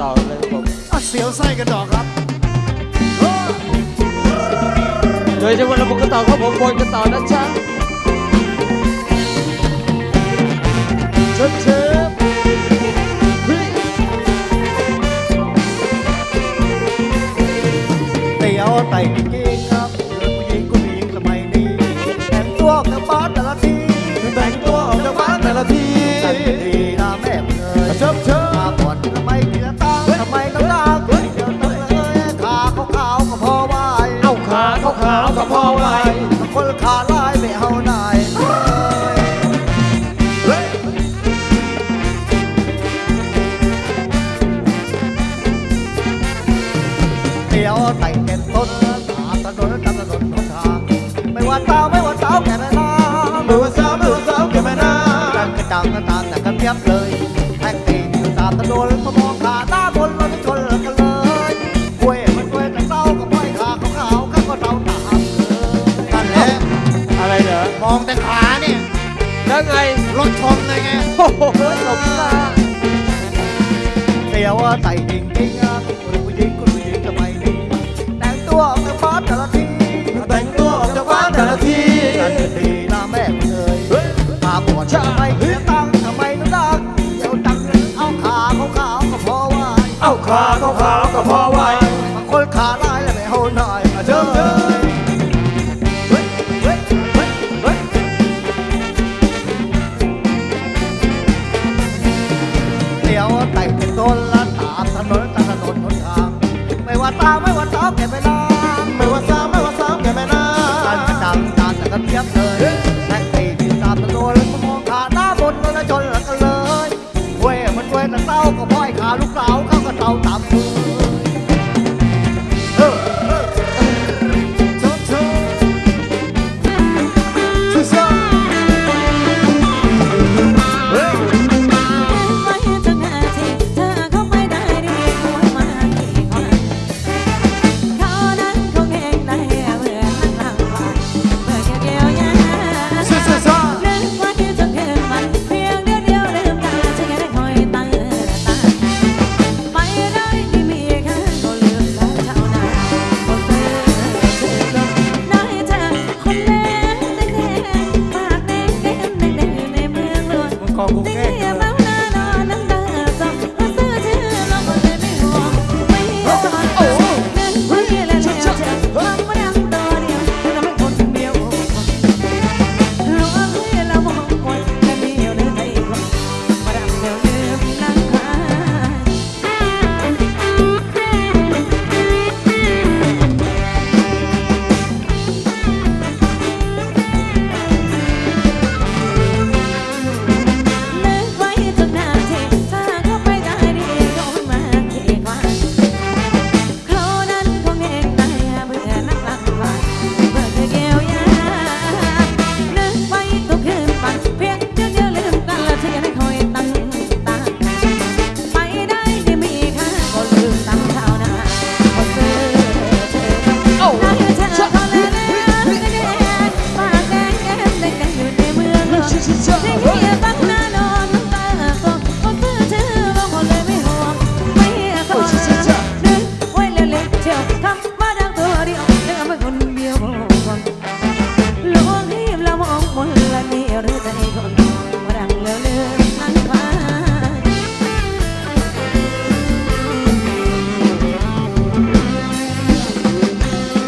ต่อเลยครับผมอะเสียวไส้กันดอกครับโดยเฉพาะระบบกันต่อครับผมบนกันต่อนะจ๊ะเชิญเชิญเฮ้ยเตี๋ยวไต่ เตี๋ยวไต่เต็มต้นตามถนนตามถนนหนทางไม่ว่าเต้าไม่ว่าเต้าแก่แม่น้ำไม่ว่าสาวไม่ว่าสาวแก่แม่นาดังกระจังกระตามแต่กันเทียบเลยแท็กซี่อยู่ตามถนนมามองขาหน้าบนรถชนกันเลยกล้วยมันกล้วยแต่เต้าก็ปล่อยขาขาวข้าก็เต้าตามเลยนั่นแหละอะไรเหรอมองแต่ขาเนี่ยแล้วไงรถชนเลยไงโอ้โหหลบตาเตียวว่าใส่ง ว่าสาวไม่ว่าสาวแก่ไปลองไม่ว่าสาวไม่ว่าสาวแก่ไม่น่าการกะดำตาแต่ก็เทียบเลยแท็กซี่ที่ตาตะโกนแล้วก็มองขาหน้าบนก็เลยชนหลังกันเลยเว้ยมันเว้ยแต่เศร้าก็พ่อยขาลูกสาว con é nghe